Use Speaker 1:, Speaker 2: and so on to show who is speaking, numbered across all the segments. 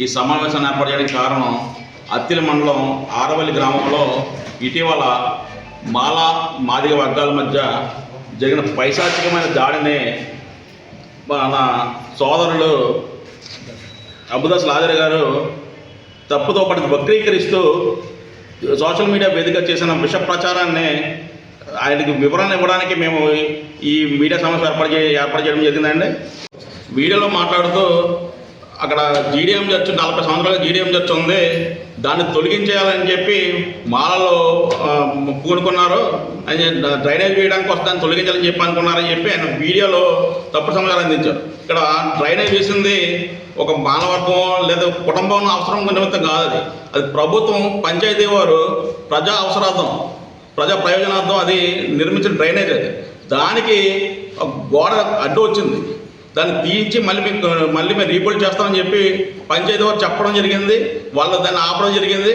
Speaker 1: ఈ సమావేశాన్ని ఏర్పాటు చేయడానికి కారణం అత్తిలి మండలం ఆరవల్లి గ్రామంలో ఇటీవల మాలా మాదిగ వర్గాల మధ్య జరిగిన పైశాచికమైన దాడిని మన సోదరులు అబుదాస్ లాజర్ గారు తప్పుతో పడి వక్రీకరిస్తూ సోషల్ మీడియా వేదిక చేసిన విష ప్రచారాన్ని ఆయనకి వివరణ ఇవ్వడానికి మేము ఈ మీడియా సమస్య ఏర్పాటు ఏర్పాటు చేయడం జరిగిందండి. వీడియోలో మాట్లాడుతూ అక్కడ జీడిఎం చర్చ్ నలభై సంవత్సరాలు జీడిఎం చర్చ్ ఉంది. దాన్ని తొలగించేయాలని చెప్పి మాలలో పూనుకున్నారు. అని డ్రైనేజ్ వేయడానికి వస్తే దాన్ని తొలగించాలని చెప్పి అనుకున్నారని చెప్పి ఆయన వీడియోలో తప్పుడు సమాచారం అందించారు. ఇక్కడ డ్రైనేజ్ వేసింది ఒక మానవర్గం లేదా కుటుంబం అవసరం నిమిత్తం కాదు అది. అది ప్రభుత్వం పంచాయతీ వారు ప్రజా అవసరార్థం ప్రజా ప్రయోజనార్థం అది నిర్మించిన డ్రైనేజ్ అది. దానికి గోడ అడ్డు వచ్చింది. దాన్ని తీయించి మళ్ళీ మీకు మళ్ళీ మేము రీబిల్డ్ చేస్తామని చెప్పి పంచాయతీ వారు చెప్పడం జరిగింది. వాళ్ళు దాన్ని ఆపడం జరిగింది.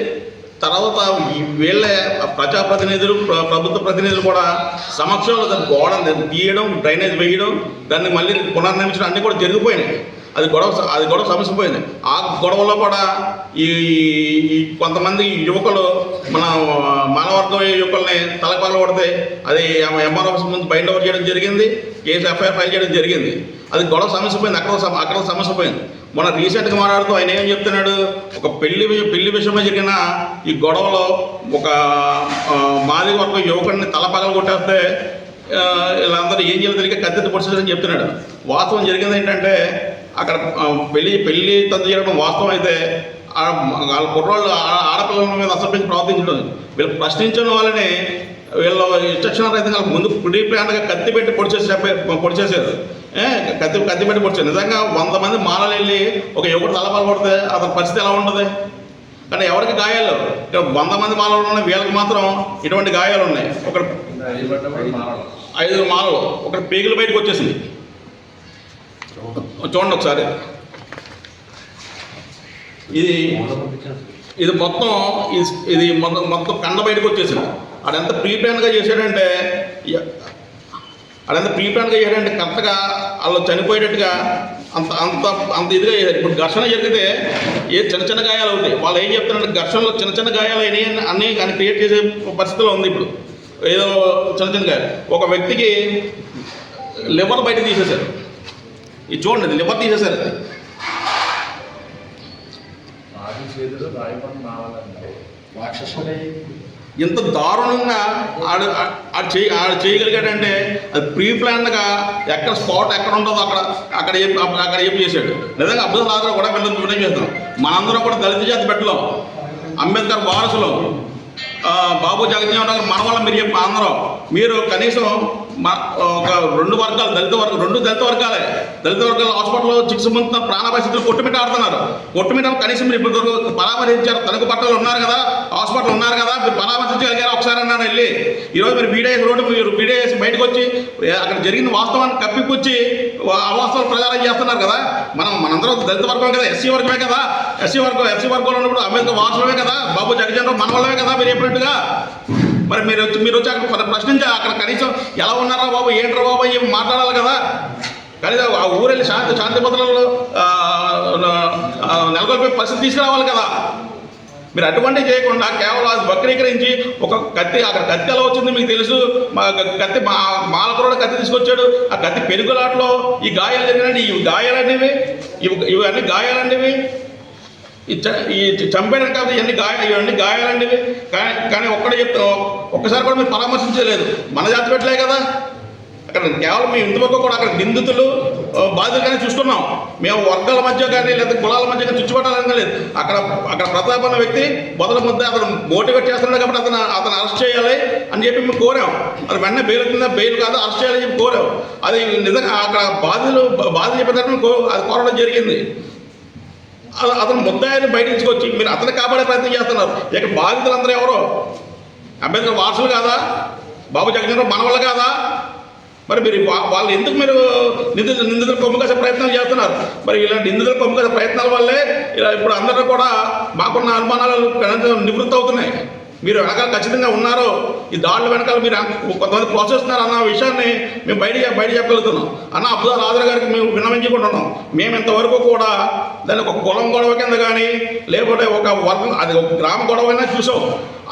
Speaker 1: తర్వాత వీళ్ళ వీళ్ళే ప్రజాప్రతినిధులు ప్రభుత్వ ప్రతినిధులు కూడా సమక్షంలో దాన్ని గోడ తీయడం డ్రైనేజ్ వేయడం దాన్ని మళ్ళీ పునర్నిర్మించడం అన్నీ కూడా జరిగిపోయినాయి. అది గొడవ అది గొడవ సమస్య పోయింది ఆ గొడవలో కూడా ఈ ఈ కొంతమంది యువకులు మన మానవర్గం యువకుల్ని తలపాలు కొడితే అది ఎంఆర్ ఆఫీస్ ముందు బైండ్ ఓవర్ చేయడం జరిగింది కేసు ఎఫ్ఐఆర్ ఫైల్ చేయడం జరిగింది. అది గొడవ సమస్య పోయింది అక్కడ అక్కడ సమస్య పోయింది మన రీసెంట్గా మాట్లాడుతూ ఆయన ఏం చెప్తున్నాడు? ఒక పెళ్ళి పెళ్ళి విషయమై జరిగిన ఈ గొడవలో ఒక మాది వరకు యువకుడిని తలపగలు కొట్టేస్తే వీళ్ళందరూ ఏం చేయాలి తెలియక కత్తితో అని చెప్తున్నాడు. వాస్తవం జరిగింది ఏంటంటే అక్కడ పెళ్ళి పెళ్ళి తంతు చేయడం వాస్తవం అయితే వాళ్ళ కుర్రాళ్ళు ఆడపిల్లల మీద అసభ్యంగా ప్రవర్తించడం. వీళ్ళు ప్రశ్నించిన వాళ్ళని వీళ్ళు ఇన్స్ట్రక్షన్ రైతు వాళ్ళకి ముందు ప్రీ ప్లాన్గా కత్తి పెట్టి పొడిచేసి పొడిచేసారు కత్తి కత్తి పెట్టి పొడిచారు. నిజంగా వంద మంది మాలలు వెళ్ళి ఒక యువకుడు తలపాలు కొడితే అతని పరిస్థితి ఎలా ఉంటుంది? కానీ ఎవరికి గాయాలు? ఇక్కడ వంద మంది మాలలు ఉన్నాయి వీళ్ళకి మాత్రం ఇటువంటి గాయాలు ఉన్నాయి. ఒక ఐదుగురు మాలలు. ఒక పేగులు బయటకు వచ్చేసింది. చూడండి ఒకసారి. ఇది ఇది మొత్తం ఇది- ఇది మొత్తం మొత్తం కండ బయటకు వచ్చేసింది. ఆడెంత ప్రీ ప్లాన్గా చేశాడంటే ఇ- ఆడెంత ప్రీ ప్లాన్గా చేశాడంటే కరెక్ట్గా వాళ్ళు చనిపోయేటట్టుగా అంత అంత అంత ఇదిగా చేశారు. ఇప్పుడు ఘర్షణ జరిగితే ఏ చిన్న చిన్న గాయాలు అవుతాయి. వాళ్ళు ఏం చెప్తారంటే ఘర్షణలో చిన్న చిన్న గాయాలు అయినాయి అన్నీ కానీ క్రియేట్ చేసే పరిస్థితిలో ఉంది ఇప్పుడు. ఏదో చిన్న చిన్న గాయాలు. ఒక వ్యక్తికి లివర్ బయట తీసేశారు. ఇది చూడండి అది?
Speaker 2: చేతులు రాయపడి మావాలండి
Speaker 1: ఇంత దారుణంగా ఆడు ఆడు చేయ ఆడు చేయగలిగాడంటే అది ప్రీ ప్లాన్గా ఎక్కడ స్పాట్ ఎక్కడ ఉంటుందో అక్కడ అక్కడ చెప్పి అక్కడ చెప్పి చేశాడు? నిజంగా అబ్దుల్ నాదర్ కూడా వెళ్ళి వినయం చేస్తాం. మనందరం కూడా దళిత జాతి పెట్టలేం అంబేద్కర్ వారసులు. బాబు జగజ్జీవన్ రావు మన వల్ల మీరు చెప్పి అందరూ. మీరు కనీసం మా ఒక రెండు వర్గాలు దళిత వర్గం రెండు దళిత వర్గాలే. దళిత వర్గాల హాస్పిటల్లో చికిత్స పొందుతున్న ప్రాణ పరిస్థితులు కొట్టుమిట్ట ఆడుతున్నారు. కొట్టుమిట కనీసం మీరు ఇప్పుడు వరకు పరామర్శించారు. తనకు పట్టలు ఉన్నారు కదా హాస్పిటల్ ఉన్నారు కదా మీరు పరామర్శించగలిగారు ఒకసారి అన్నాను వెళ్ళి. ఈరోజు మీరు వీడియో రోడ్డు మీరు వీడియో వేసి బయటకు వచ్చి అక్కడ జరిగిన వాస్తవాన్ని కప్పిపుచ్చి అవాస్తవాలు ప్రచారం చేస్తున్నారు కదా. మనం మనందరం దళిత వర్గం కదా ఎస్సీ వర్గమే కదా. ఎస్సీ వర్గం ఎస్సీ వర్గంలో ఉన్నప్పుడు అంబేద్కర్ వాసులమే కదా. బాబు జగజన్ మన వాళ్ళమే కదా మీరు చెప్పినట్టుగా. మరి మీరు వచ్చి మీరు వచ్చి అక్కడ కొంత ప్రశ్నించాలి అక్కడ కనీసం ఎలా ఉన్నారా బాబు ఏంట్రా బాబు ఏం మాట్లాడాలి కదా. కనీసం ఆ ఊరెళ్ళి శాంతి శాంతి భద్రతలు నెలకొల్పే పరిస్థితి తీసుకురావాలి కదా. మీరు అటువంటి చేయకుండా కేవలం అది వక్రీకరించి ఒక కత్తి అక్కడ కత్తి ఎలా వచ్చింది మీకు తెలుసు. మా కత్తి మా మాలకుడు కత్తి తీసుకొచ్చాడు. ఆ కత్తి పెరుగులాట్లో ఈ గాయాలు జరిగినండి ఈ గాయాలనేవి ఇవి ఇవన్నీ గాయాలండివి ఈ ఈ చంపేయడం కాదు ఇవన్నీ గాయ ఇవన్నీ గాయాలండి. కానీ కానీ ఒక్కడే చెప్తా ఒక్కసారి కూడా మీరు పరామర్శించలేదు. మన జాతి పెట్టలే కదా. అక్కడ కేవలం మేము ఇంతవరకు కూడా అక్కడ నిందితులు ఆ, బాధితులుగానే చూస్తున్నాం మేము వర్గాల మధ్య కానీ లేదా కులాల మధ్య కానీ చుచ్చుపట్టాలని లేదు అక్కడ అక్కడ ప్రతాప్ అన్న వ్యక్తి బదుల ముద్ద అతను మోటివేట్ చేస్తున్నాడు కాబట్టి అతను అతను అరెస్ట్ చేయాలి అని చెప్పి మేము కోరాం. అది వెంటనే బెయిల్ కింద బెయిల్ కాదు? అరెస్ట్ చేయాలని చెప్పి కోరాం. అది నిజంగా అక్కడ బాధ్యులు బాధ చెప్పేటప్పుడు కో అది కోరడం జరిగింది. అతను ముద్దాయిని బయట తీసుకొచ్చి మీరు అతను కాపాడే ప్రయత్నం చేస్తున్నారు. ఇక బాధితులందరూ ఎవరో? అంబేద్కర్ వారసులు కాదా? బాబు జగన్ మన కాదా? మరి మీరు వా- వాళ్ళు ఎందుకు మీరు నిందితులు నిందితులు కొమ్ము కాసే ప్రయత్నాలు చేస్తున్నారు? మరి ఇలాంటి నిందితులు కొమ్ము కాసే ప్రయత్నాల వల్లే ఇలా ఇప్పుడు అందరూ కూడా మాకున్న అనుమానాలు నివృత్తి అవుతున్నాయి. మీరు వెనకాల ఖచ్చితంగా ఉన్నారో ఈ దాడుల వెనకాల మీరు కొంతమంది ప్రోత్సహిస్తున్నారు అన్న విషయాన్ని మేము బయట బయట చెప్పగలుగుతున్నాం. అన్న అబ్దుల్ ఆదర్ గారికి మేము విన్నవించుకుంటున్నాం. మేము ఇంతవరకు కూడా దాన్ని ఒక కులం గొడవ కింద కానీ లేకపోతే ఒక వర్గం అది ఒక గ్రామ గొడవ అయినా చూసాం.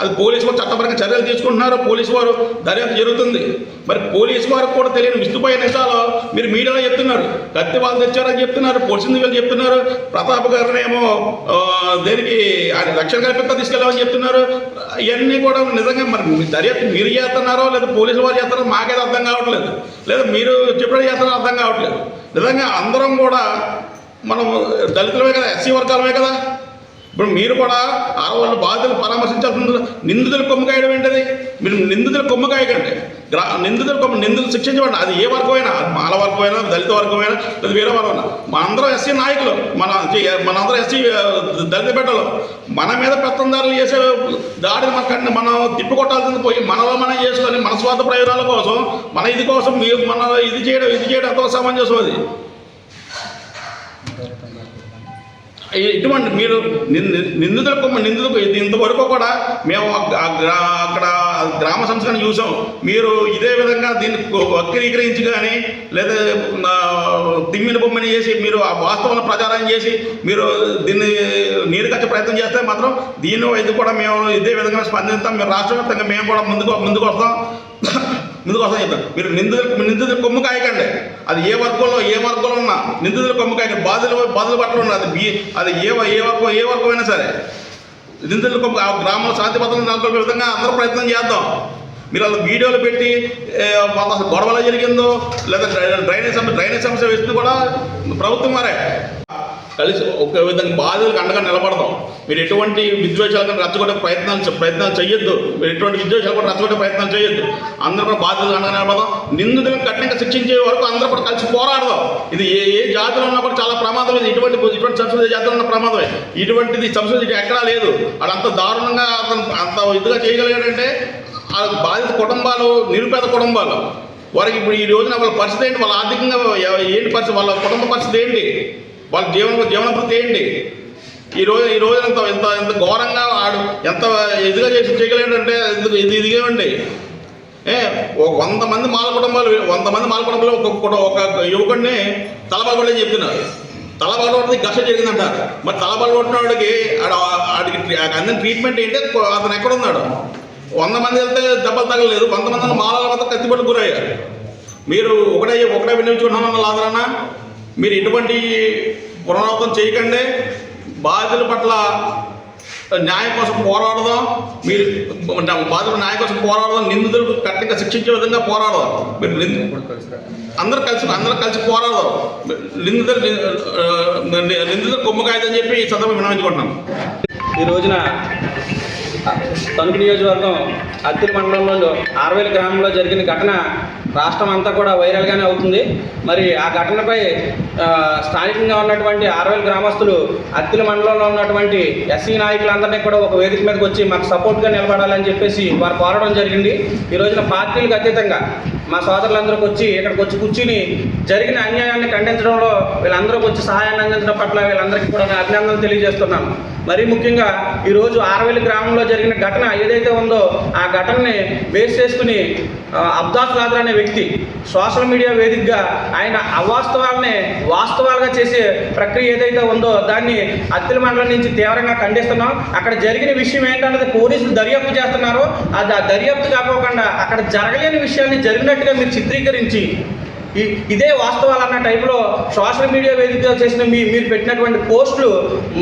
Speaker 1: అది పోలీసు వారు చట్టపరంగా చర్యలు తీసుకుంటున్నారు పోలీసు వారు దర్యాప్తు జరుగుతుంది. మరి పోలీసు వారికి కూడా తెలియని విస్తుపోయే నిజాలు మీరు మీడియాలో చెప్తున్నారు. కత్తి వాళ్ళు తెచ్చారని చెప్తున్నారు పొడిచింది వీళ్ళు చెప్తున్నారు ప్రతాప్ గారినేమో దేనికి ఆయన రక్షణ కల్పిత తీసుకెళ్ళామని చెప్తున్నారు. ఇవన్నీ కూడా నిజంగా మరి మీ దర్యాప్తు మీరు చేస్తున్నారో లేదా పోలీసు వారు చేస్తున్నారో మాకేది అర్థం కావట్లేదు. లేదా మీరు చెప్పడం చేస్తున్నారో అర్థం కావట్లేదు. నిజంగా అందరం కూడా మనం దళితులమే కదా ఎస్సీ వర్గాలమే కదా. ఇప్పుడు మీరు కూడా ఆ వాళ్ళు బాధితులు పరామర్శించాల్సింది నిందితులు కొమ్ముకాయడం ఏంటది? మీరు నిందితులు కొమ్మకాయకండి గ్రా నిందితులు కొమ్మ నిందితులు శిక్షించబడి అది ఏ వర్గమైనా అయినా మాల వర్గమైనా దళిత వర్గమైనా లేదా వేరే వర్గమైనా మనందరం ఎస్సీ నాయకులు మన మనందరం ఎస్సీ దళిత బిడ్డలు. మన మీద పెత్తందారులు చేసే దాడిని మన మనం తిప్పికొట్టాల్సింది పోయి మనలో మనం చేసుకొని మన స్వార్థ ప్రయోజనాల కోసం మన ఇది కోసం మన ఇది చేయడం ఇది చేయడం ఎంతో సమంజసం అది. ఇటువంటి మీరు నింది- నిందితులకు నిందితులకు ఇంతవరకు కూడా మేము అక్కడ గ్రామ సంస్కరణ చూసాం. మీరు ఇదే విధంగా దీన్ని వక్రీకరించి కానీ లేదా ఆ, తిమ్మిన బొమ్మని చేసి మీరు ఆ వాస్తవాలను ప్రచారం చేసి మీరు దీన్ని నీరు కచ్చే ప్రయత్నం చేస్తే మాత్రం దీన్ని ఇది కూడా మేము ఇదే విధంగా స్పందిస్తాం. మేము రాష్ట్ర వ్యాప్తంగా మేము కూడా ముందుకు ముందుకు వస్తాం. ముందుకు వస్తాం మీరు నిందితులు నిందితులు కొమ్ము కాయకండి. అది ఏ వర్గంలో ఏ వర్గంలో ఉన్నా నిందితులు కొమ్ము కాయకండి. బాధలు బాధలు పట్ల ఉన్నా అది అది ఏ ఏ వర్గం ఏ వర్గమైనా అయినా సరే. నిందితులు కొమ్ము ఆ గ్రామంలో శాంతి భద్రతలు నెలకొల్పే విధంగా అందరూ ప్రయత్నం చేద్దాం. మీరు అలా వీడియోలు పెట్టి అసలు గొడవలు జరిగిందో లేదా డ్రైనేజ్ సమస్య డ్రైనేజ్ సమస్య వేస్తుంది కూడా ప్రభుత్వం మరే. కలిసి ఒక విధంగా బాధలకు అండగా నిలబడదాం మీరు ఎటువంటి విద్వేషాలకు రచ్చగొట్టే ప్రయత్నాలు ప్రయత్నాలు చేయొద్దు మీరు ఎటువంటి విద్వేషాలు కూడా రచ్చగొట్టే ప్రయత్నాలు చేయొద్దు అందరూ కూడా బాధ్యతలు అండగా నిలబడదాం. నిందితులను కఠినంగా శిక్షించే వరకు అందరూ కూడా కలిసి పోరాడదాం. ఇది ఏ ఏ జాతిలో ఉన్నా కూడా చాలా ప్రమాదం ఇది ఇటువంటి ఇటువంటి సంస్కృతి జాతిలో ఉన్న ప్రమాదమే. ఇటువంటిది సంస్కృతి ఎక్కడా లేదు. అంత దారుణంగా అతను అంత ఇదిగా చేయగలిగాడంటే ఆ బాధిత కుటుంబాలు నిరుపేద కుటుంబాలు. వారికి ఇప్పుడు ఈ రోజున వాళ్ళ పరిస్థితి ఏంటి? వాళ్ళ ఆర్థికంగా ఏంటి పరిస్థితి? వాళ్ళ కుటుంబ పరిస్థితి ఏంటి? వాళ్ళ జీవన జీవన వృత్తి ఏంటి ఈ రోజు ఈ రోజున ఎంత ఎంత ఎంత ఘోరంగా ఆడు ఎంత ఇదిగా చేసి చేయగలిగాడంటే ఎందుకు ఇది ఇదిగా ఏ ఒక వంద మంది మాల కుటుంబాలు వంద మంది మాల కుటుంబాలు ఒక ఒక యువకుడిని తలబగొడని చెప్తున్నారు తలబడబడి ఘర్ష జరిగిందంటారు. మరి తలబడబడినవాడికి ఆడ ఆడికి అందిన ట్రీట్మెంట్ ఏంటి? అతను ఎక్కడ ఉన్నాడు? వంద మంది వెళ్తే దెబ్బలు తగలేదు వంద మంది మాలల వద్ద కత్తిపట్టు గురయ్యారు. మీరు ఒకటే ఒకటే వినియోగించుకుంటున్నాను లాదరన్నా మీరు ఎటువంటి పునరావృతం చేయకండి. బాధితుల పట్ల న్యాయం కోసం పోరాడదాం. మీరు బాధితుల న్యాయం కోసం పోరాడదాం. నిందితులకు కరెక్ట్గా శిక్షించే విధంగా పోరాడదాం. మీరు అందరూ కలిసి అందరూ కలిసి పోరాడదాం. నిందితులు ఆ, నిందితులు కొమ్మకాయదని చెప్పి ఈ సందర్భం వినవించుకుంటున్నాం.
Speaker 3: ఈ రోజున తణుకు నియోజకవర్గం అత్తిలి మండలంలో ఆర్వేల గ్రామంలో జరిగిన ఘటన రాష్ట్రం అంతా కూడా వైరల్గానే అవుతుంది. మరి ఆ ఘటనపై స్థానికంగా ఉన్నటువంటి ఆర్వేల గ్రామస్తులు అత్తిల మండలంలో ఉన్నటువంటి ఎస్సీ నాయకులందరినీ కూడా ఒక వేదిక మీదకి వచ్చి మాకు సపోర్ట్గా నిలబడాలని చెప్పేసి వారు కోరడం జరిగింది. ఈ రోజున పార్టీలకు అతీతంగా మా సోదరులందరికి వచ్చి ఇక్కడికి వచ్చి కూర్చుని జరిగిన అన్యాయాన్ని ఖండించడంలో వీళ్ళందరూ వచ్చి సహాయాన్ని అందించడం పట్ల వీళ్ళందరికీ కూడా నేను అభినందనలు తెలియజేస్తున్నాను. మరీ ముఖ్యంగా ఈరోజు ఆరవెల్లి గ్రామంలో జరిగిన ఘటన ఏదైతే ఉందో ఆ ఘటనని బేస్ చేసుకుని అబ్దాస్ లాదర్ అనే వ్యక్తి సోషల్ మీడియా వేదికగా ఆయన అవాస్తవాలనే వాస్తవాలుగా చేసే ప్రక్రియ ఏదైతే ఉందో దాన్ని అత్తిల మండలం నుంచి తీవ్రంగా ఖండిస్తున్నాం. అక్కడ జరిగిన విషయం ఏంటన్నది పోలీసులు దర్యాప్తు చేస్తున్నారు అది ఆ దర్యాప్తు కాకోకుండా అక్కడ జరగలేని విషయాన్ని కరెక్ట్గా మీరు చిత్రీకరించి ఈ- ఇదే వాస్తవాలు అన్న టైంలో సోషల్ మీడియా వేదికగా చేసిన మీ మీరు పెట్టినటువంటి పోస్టులు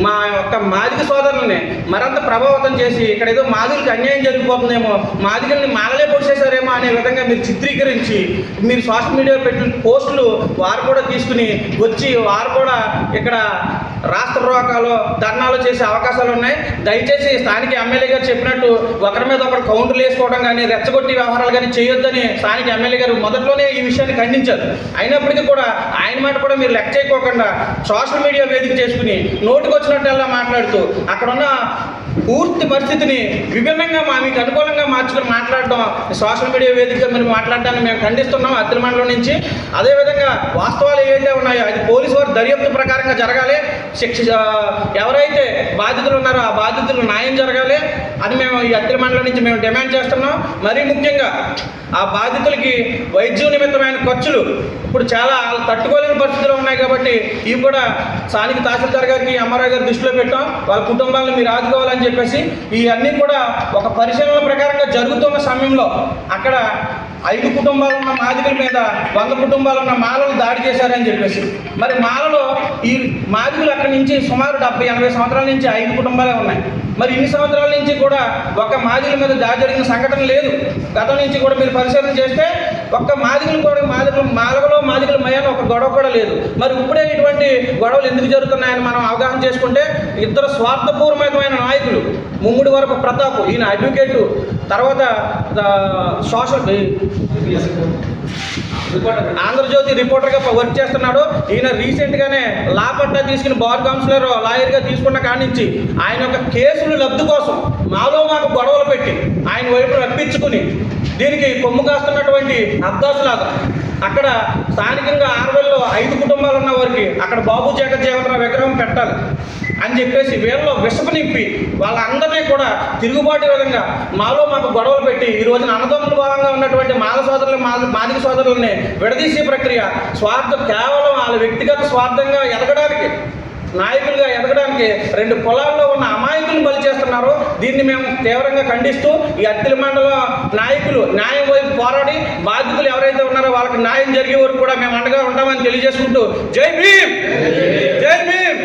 Speaker 3: మా యొక్క మాదిక సోదరుల్ని మరింత ప్రభావితం చేసి ఇక్కడ ఏదో మాదిగలకి అన్యాయం జరిగిపోతుందేమో మాదికల్ని మాలలే పొడిచేశారేమో అనే విధంగా మీరు చిత్రీకరించి మీరు సోషల్ మీడియా పెట్టిన పోస్టులు వారు కూడా తీసుకుని వచ్చి వారు కూడా ఇక్కడ రాష్ట్ర రోకాలు ధర్నాలు చేసే అవకాశాలు ఉన్నాయి. దయచేసి స్థానిక ఎమ్మెల్యే గారు చెప్పినట్టు ఒకరి మీద ఒకరు కౌంటర్లు వేసుకోవడం కానీ రెచ్చగొట్టి వ్యవహారాలు కానీ చేయొద్దని స్థానిక ఎమ్మెల్యే గారు మొదట్లోనే ఈ విషయాన్ని ఖండించారు. అయినప్పటికీ కూడా ఆయన మాట కూడా మీరు లెక్క చేయకోకుండా సోషల్ మీడియా వేదిక చేసుకుని నోటుకొచ్చినట్టల్లా మాట్లాడుతూ అక్కడున్న పూర్తి పరిస్థితిని విభిన్నంగా మా మీకు అనుకూలంగా మార్చుకొని మాట్లాడడం సోషల్ మీడియా వేదికగా మీరు మాట్లాడడాన్ని మేము ఖండిస్తున్నాం అత్తిరిమండలం నుంచి. అదేవిధంగా వాస్తవాలు ఏవైతే ఉన్నాయో అది పోలీసు వారు దర్యాప్తు ప్రకారంగా జరగాలి. శిక్ష ఎవరైతే బాధితులు ఉన్నారో ఆ బాధితులు న్యాయం జరగాలి. అది మేము ఈ అత్తిలి మండలం నుంచి మేము డిమాండ్ చేస్తున్నాం. మరీ ముఖ్యంగా ఆ బాధితులకి వైద్య నిమిత్తమైన ఖర్చులు ఇప్పుడు చాలా వాళ్ళు తట్టుకోలేని పరిస్థితులు ఉన్నాయి కాబట్టి ఇవి కూడా స్థానిక తహసీల్దార్ గారికి ఎంఆర్ఐ గారి దృష్టిలో పెట్టాం. వాళ్ళ కుటుంబాలను మీరు ఆదుకోవాలని చెప్పేసి ఇవన్నీ కూడా ఒక పరిశీలన ప్రకారంగా జరుగుతున్న సమయంలో అక్కడ ఐదు కుటుంబాలు ఉన్న మాదిగల మీద వంద కుటుంబాలు ఉన్న మాలలు దాడి చేశారని చెప్పేసి. మరి మాలలో ఈ మాదిగలు అక్కడి నుంచి సుమారు డెబ్బై ఎనభై సంవత్సరాల నుంచి ఐదు కుటుంబాలే ఉన్నాయి. మరి ఇన్ని సంవత్సరాల నుంచి కూడా ఒక మాదిగల మీద దాడి జరిగిన సంఘటన లేదు. గతం నుంచి కూడా మీరు పరిశీలన చేస్తే ఒక్క మాదిగలు కూడా మాదిగలు మా గొడవ కూడా లేదు. మరి ఇప్పుడే ఇటువంటి గొడవలు ఎందుకు జరుగుతున్నాయని మనం అవగాహన చేసుకుంటే ఇద్దరు స్వార్థపూర్వకమైన నాయకులు ముమ్ముడి వరకు ప్రతాప్ ఈయన అడ్వకేట్ తర్వాత సోషల్ ఆంధ్రజ్యోతి రిపోర్టర్గా వర్క్ చేస్తున్నాడు. ఈయన రీసెంట్గానే లా పట్టా తీసుకుని బార్ కౌన్సిలర్ లాయర్గా తీసుకున్న కాడి నుంచి ఆయన యొక్క కేసులు లబ్ధి కోసం మాలో మాకు గొడవలు పెట్టి ఆయన వైపు రప్పించుకుని దీనికి కొమ్ము కాస్తున్నటువంటి అబ్దాసులాగా అక్కడ స్థానికంగా ఆర్వెల్లో ఐదు కుటుంబాలు ఉన్న వారికి అక్కడ బాబు జగజ్జీవనరావు విగ్రహం పెట్టాలి అని చెప్పేసి వీళ్ళలో విషపు నింపి వాళ్ళందరినీ కూడా తిరుగుబాటు విధంగా మాలో మాకు గొడవలు పెట్టి ఈ రోజున అన్నదమ్ముల భాగంగా ఉన్నటువంటి మాల సోదరులు మాదిక సోదరులని విడదీసే ప్రక్రియ స్వార్థం కేవలం వాళ్ళ వ్యక్తిగత స్వార్థంగా ఎదగడానికి నాయకులుగా ఎదగడానికి రెండు పొలాల్లో ఉన్న అమాయకులను బలి చేస్తున్నారు. దీన్ని మేము తీవ్రంగా ఖండిస్తూ ఈ అత్తిలి మండలం నాయకులు న్యాయం వైపు పోరాడి బాధితులు ఎవరైతే ఉన్నారో వాళ్ళకి న్యాయం జరిగే వరకు కూడా మేము అండగా ఉంటామని తెలియజేసుకుంటూ జై భీమ్! జై భీమ్!